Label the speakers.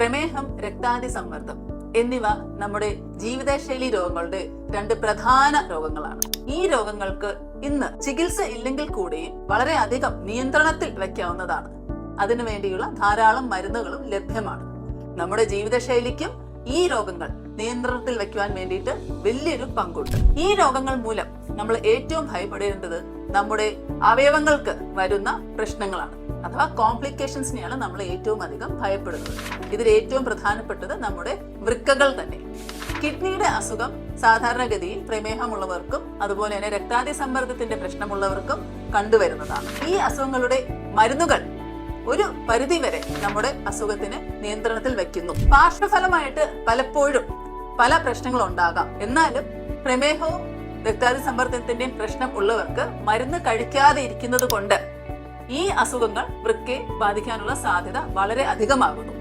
Speaker 1: പ്രമേഹം രക്താതി സമ്മർദ്ദം എന്നിവ നമ്മുടെ ജീവിതശൈലി രോഗങ്ങളുടെ രണ്ട് പ്രധാന രോഗങ്ങളാണ്. ഈ രോഗങ്ങൾക്ക് ഇന്ന് ചികിത്സ ഇല്ലെങ്കിൽ കൂടിയും വളരെ അധികം നിയന്ത്രണത്തിൽ വയ്ക്കാവുന്നതാണ് അതിനുവേണ്ടിയുള്ള ധാരാളം മരുന്നുകളും ലഭ്യമാണ്. നമ്മുടെ ജീവിതശൈലിക്കും ഈ രോഗങ്ങൾ നിയന്ത്രണത്തിൽ വെക്കുവാൻ വേണ്ടിയിട്ട് വലിയൊരു പങ്കുണ്ട്. ഈ രോഗങ്ങൾ മൂലം നമ്മൾ ഏറ്റവും ഭയപ്പെടേണ്ടത് നമ്മുടെ അവയവങ്ങൾക്ക് വരുന്ന പ്രശ്നങ്ങളാണ്. അഥവാ കോംപ്ലിക്കേഷൻസിനെയാണ് നമ്മൾ ഏറ്റവും അധികം ഭയപ്പെടുന്നത്. ഇതിൽ ഏറ്റവും പ്രധാനപ്പെട്ടത് നമ്മുടെ വൃക്കകൾ തന്നെ. കിഡ്നിയുടെ അസുഖം സാധാരണഗതിയിൽ പ്രമേഹമുള്ളവർക്കും അതുപോലെ തന്നെ രക്താതി സമ്മർദ്ദത്തിന്റെ പ്രശ്നമുള്ളവർക്കും കണ്ടുവരുന്നതാണ്. ഈ അസുഖങ്ങളുടെ മരുന്നുകൾ ഒരു പരിധി വരെ നമ്മുടെ അസുഖത്തിന് നിയന്ത്രണത്തിൽ വെക്കുന്നു പാർശ്വഫലമായിട്ട് പലപ്പോഴും പല പ്രശ്നങ്ങളും ഉണ്ടാകാം എന്നാലും പ്രമേഹവും രക്താതി സമ്മർദ്ദത്തിന്റെയും പ്രശ്നം ഉള്ളവർക്ക് മരുന്ന് കഴിക്കാതെ ഇരിക്കുന്നത് കൊണ്ട് ഈ അസുഖങ്ങൾ വൃക്കയെ ബാധിക്കാനുള്ള സാധ്യത വളരെ അധികമാകുന്നു.